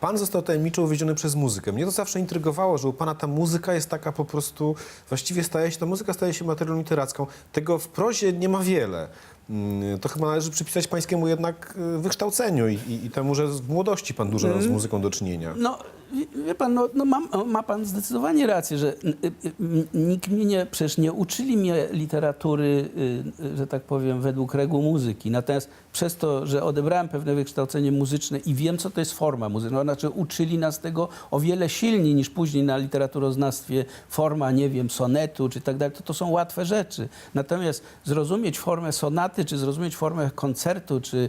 Pan został tajemniczo uwiedziony przez muzykę. Mnie to zawsze intrygowało, że u pana ta muzyka jest taka po prostu, właściwie staje się, ta muzyka staje się materią literacką. Tego w prozie nie ma wiele. Mm, To chyba należy przypisać pańskiemu jednak y, wykształceniu i, i, i temu, że z młodości pan dużo Mm. z muzyką do czynienia. No, wie- pan, no, no mam, ma pan zdecydowanie rację, że y, y, nikt mnie nie, przecież nie uczyli mnie literatury, y, że tak powiem, według reguł muzyki. Natomiast przez to, że odebrałem pewne wykształcenie muzyczne i wiem, co to jest forma muzyczna, znaczy uczyli nas tego o wiele silniej niż później na literaturoznawstwie forma, nie wiem, sonetu czy tak dalej, to to są łatwe rzeczy. Natomiast zrozumieć formę sonaty, czy zrozumieć formę koncertu, czy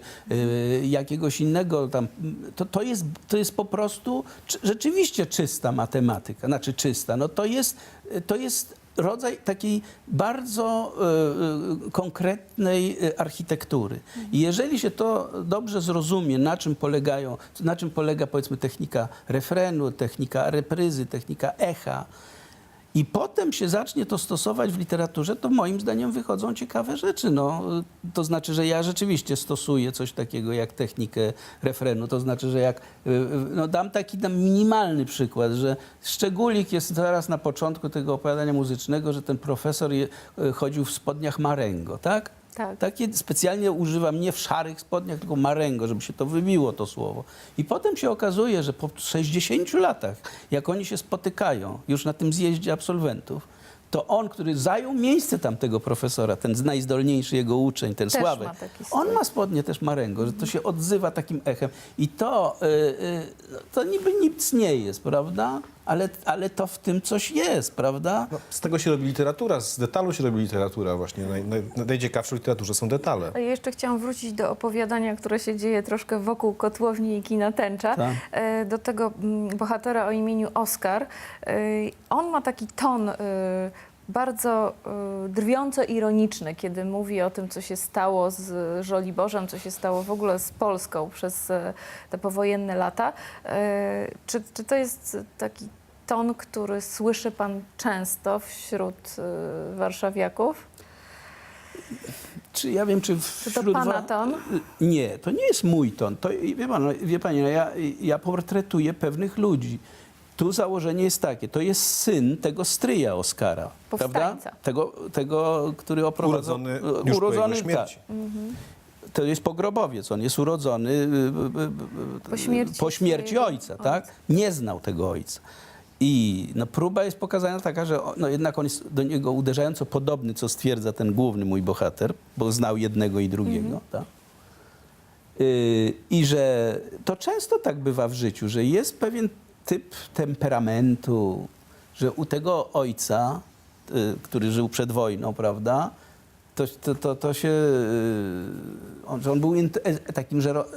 jakiegoś innego tam, to, to, jest, to jest po prostu rzeczywiście czysta matematyka. Znaczy czysta, no to jest, to jest rodzaj takiej bardzo y, konkretnej y, architektury. I jeżeli się to dobrze zrozumie, na czym polegają, na czym polega powiedzmy technika refrenu, technika repryzy, technika echa, i potem się zacznie to stosować w literaturze, to moim zdaniem wychodzą ciekawe rzeczy. No, to znaczy, że ja rzeczywiście stosuję coś takiego jak technikę refrenu. To znaczy, że jak, y, y, no dam taki tam minimalny przykład, że szczególik jest zaraz na początku tego opowiadania muzycznego, że ten profesor y, chodził w spodniach Marengo, tak? Tak. Takie specjalnie używam nie w szarych spodniach, tylko Marengo, żeby się to wybiło to słowo. I potem się okazuje, że po 60 latach, jak oni się spotykają już na tym zjeździe absolwentów, to on, który zajął miejsce tamtego profesora, ten z najzdolniejszy jego uczeń, ten Też Sławek, ma on ma spodnie też Marengo, że to się odzywa takim echem. I to, y, y, to niby nic nie jest, prawda? Ale, ale to w tym coś jest, prawda? No, z tego się robi literatura, z detalu się robi literatura właśnie. Naj, naj, najciekawsze w literaturze są detale. A ja jeszcze chciałam wrócić do opowiadania, które się dzieje troszkę wokół kotłowni i kina Tęcza. Tak. E, Do tego mm, bohatera o imieniu Oskar. E, On ma taki ton e, bardzo e, drwiąco ironiczny, kiedy mówi o tym, co się stało z Żoliborzem, co się stało w ogóle z Polską przez e, te powojenne lata. E, Czy, czy to jest taki ton, który słyszy pan często wśród warszawiaków? Czy ja wiem, czy Czy to wśród pana ton? Nie, to nie jest mój ton. To, wie, pan, no, wie pani, no ja, ja portretuję pewnych ludzi. Tu założenie jest takie, to jest syn tego stryja Oskara, prawda? Powstańca. Tego, tego, który oprowadzał... Urodzony już po jego urodzony, śmierci. tak. To jest pogrobowiec, on jest urodzony y, y, y, Po śmierci po śmierci swojego ojca, tak? Nie znał tego ojca. I no, próba jest pokazana taka, że o- no, jednak on jest do niego uderzająco podobny, co stwierdza ten główny mój bohater, bo znał jednego i drugiego. Tak? Y, I że to często tak bywa w życiu, że jest pewien typ temperamentu, że u tego ojca, y, który żył przed wojną, prawda, to, to, to, to się, y, on, on był e, takim żero, e,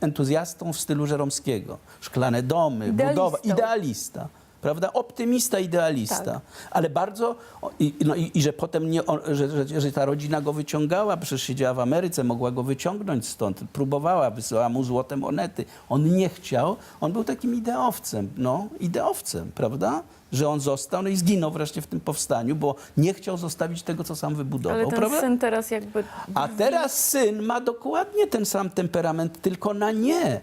entuzjastą w stylu żeromskiego. Szklane domy, budowa, idealista. Prawda? Optymista, idealista. Tak. Ale bardzo. I, no i, i że potem nie, że, że, że ta rodzina go wyciągała, przecież siedziała w Ameryce, mogła go wyciągnąć stąd, próbowała, wysyłała mu złote monety. On nie chciał, on był takim ideowcem, no, ideowcem, prawda? Że on został, no i zginął wreszcie w tym powstaniu, bo nie chciał zostawić tego, co sam wybudował. Ale ten prawda? syn teraz jakby... A teraz syn ma dokładnie ten sam temperament, tylko na nie.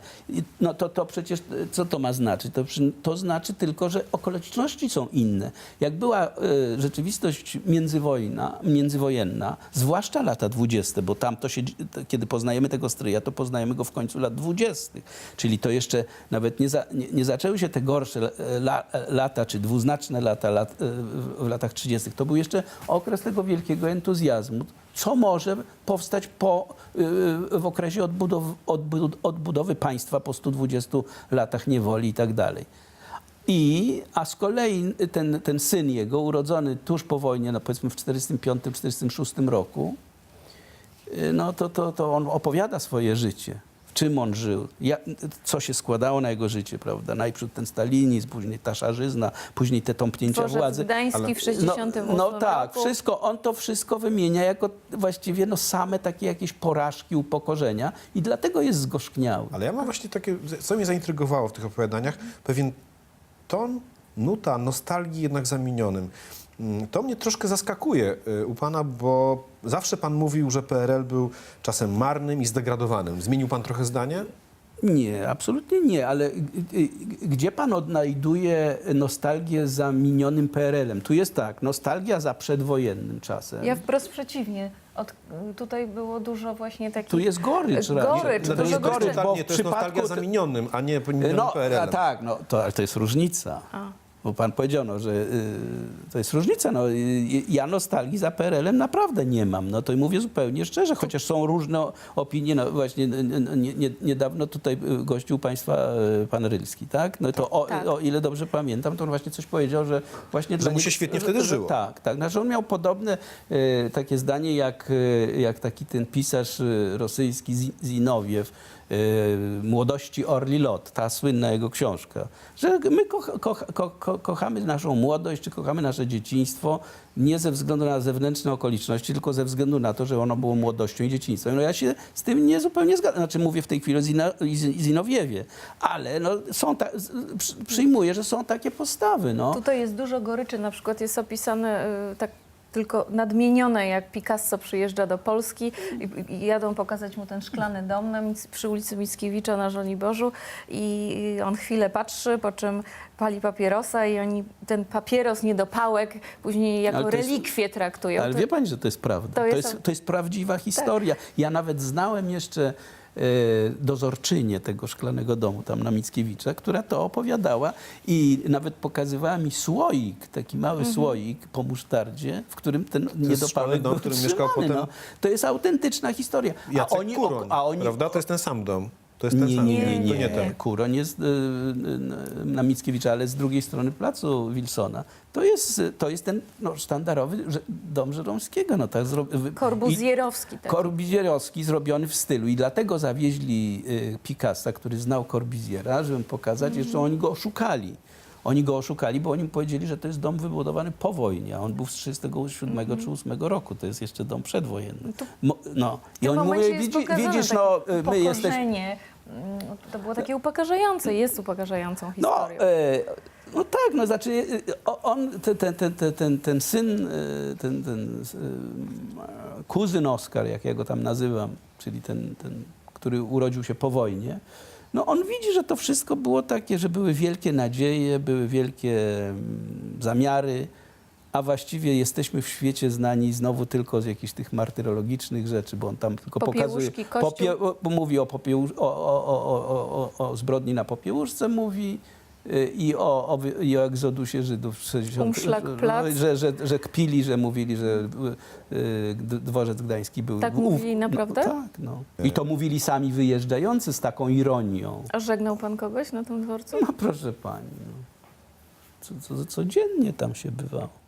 No to, to przecież, co to ma znaczyć? To, to znaczy tylko, że okoliczności są inne. Jak była e, rzeczywistość międzywojna, międzywojenna, zwłaszcza lata dwudzieste, bo tam to się, kiedy poznajemy tego stryja, to poznajemy go w końcu lat dwudziestych. Czyli to jeszcze nawet nie, za, nie, nie zaczęły się te gorsze e, la, e, lata, czy dwuznaczne lata lat, w latach 30. To był jeszcze okres tego wielkiego entuzjazmu. Co może powstać po, w okresie odbudow, odbud, odbudowy państwa po 120 latach niewoli i tak dalej. I, a z kolei ten, ten syn jego, urodzony tuż po wojnie, no powiedzmy w 45-46 roku, y, no to, to, to on opowiada swoje życie. W czym on żył, ja, co się składało na jego życie, prawda? Najpierw ten stalinizm, później ta szarzyzna, później te tąpnięcia Dworzec władzy. Gdański Ale- w 68 No, no tak, roku. wszystko, on to wszystko wymienia jako właściwie no, same takie jakieś porażki, upokorzenia i dlatego jest zgorzkniały. Ale ja mam właśnie takie, co mnie zaintrygowało w tych opowiadaniach, pewien ton, nuta nostalgii jednak zamienionym. Mm, To mnie troszkę zaskakuje y, u pana, bo zawsze pan mówił, że PRL był czasem marnym i zdegradowanym. Zmienił pan trochę zdanie? Nie, absolutnie nie, ale gdzie pan odnajduje nostalgię za minionym PRL-em? Tu jest tak, nostalgia za przedwojennym czasem. Ja wprost przeciwnie. Od, tutaj było dużo właśnie takich... Tu jest gorycz. Gorycz, To jest gorycz, bo Totalnie, w to jest nostalgia przypadku... za minionym, a nie minionym No, a PRL-em. tak, no, to, ale to jest różnica. A. Bo pan powiedział, no, że y, to jest różnica. No, y, ja nostalgii za PRL-em naprawdę nie mam. No to mówię zupełnie szczerze, chociaż są różne opinie. No właśnie nie, nie, niedawno tutaj y, gościł państwa y, pan Rylski, tak? No to o, Tak. o ile dobrze pamiętam, to on właśnie coś powiedział, że właśnie dla mu się świetnie że- wtedy że- żyło. Tak, tak. Znaczy on miał podobne y, takie zdanie jak, y, jak taki ten pisarz rosyjski Zi- Zinowiew, Młodości Orli Lot, ta słynna jego książka, że my kocha, kocha, ko, ko, kochamy naszą młodość, czy kochamy nasze dzieciństwo nie ze względu na zewnętrzne okoliczności, tylko ze względu na to, że ono było młodością i dzieciństwem. No ja się z tym nie zupełnie zgadzam. Znaczy mówię w tej chwili o Zinowiewie, ale no, są ta, przyjmuję, że są takie postawy. No. Tutaj jest dużo goryczy, na przykład jest opisane y, tak tylko nadmienione, jak Picasso przyjeżdża do Polski i, i jadą pokazać mu ten szklany dom na, przy ulicy Mickiewicza na Żoliborzu i i on chwilę patrzy, po czym pali papierosa i oni ten papieros, niedopałek później jako jest- relikwie traktują. Ale To- wie pani, że to jest prawda. To To jest- jest, to jest prawdziwa historia. Ja nawet znałem jeszcze dozorczynię tego szklanego domu tam na Mickiewicza, która to opowiadała i nawet pokazywała mi słoik, taki mały Mhm. słoik po musztardzie, w którym ten szklany niedopałek dom, był w którym mieszkał potem no. To jest autentyczna historia. Jacek a oni, Kuroń, a oni prawda? To jest ten sam dom. To jest ten nie, sam. nie, nie, nie. nie ten. Kuroń jest y, y, na Mickiewicza, ale z drugiej strony placu Wilsona. To jest, to jest ten no, sztandarowy że- dom Żeromskiego. No, tak, zro- wy- i- Korbuzjerowski. Tak. Korbizierowski zrobiony w stylu i dlatego zawieźli y, Picassa, który znał Corbiziera, żeby pokazać, Mhm. jeszcze oni go oszukali. Oni go oszukali, bo oni mu powiedzieli, że to jest dom wybudowany po wojnie, a on był z 37 Mhm. czy 8 roku, to jest jeszcze dom przedwojenny. Mo, no. I oni mówią, widzi, widzisz, no, y, my jesteśmy... Mm, To było takie upokarzające, jest upokarzającą No, historią. e, no tak, no znaczy e, o- on, ten, ten, ten, ten, ten, syn, ten, ten kuzyn Oskar, jak ja go tam nazywam, czyli ten, ten, który urodził się po wojnie, no on widzi, że to wszystko było takie, że były wielkie nadzieje, były wielkie mm, zamiary, a właściwie jesteśmy w świecie znani znowu tylko z jakichś tych martyrologicznych rzeczy, bo on tam tylko pokazuje, bo mówi o, popieusz, o, o, o, o, o, zbrodni na popiełuszce, mówi i o, o, i o egzodusie Żydów w 60, Umschlagplatz. no, że, że, że kpili, że mówili, że y, dworzec gdański był... Tak mówili naprawdę? No, tak, no. I to mówili sami wyjeżdżający z taką ironią. A żegnał pan kogoś na tym dworcu? No proszę pani, no. Co, co, codziennie tam się bywało.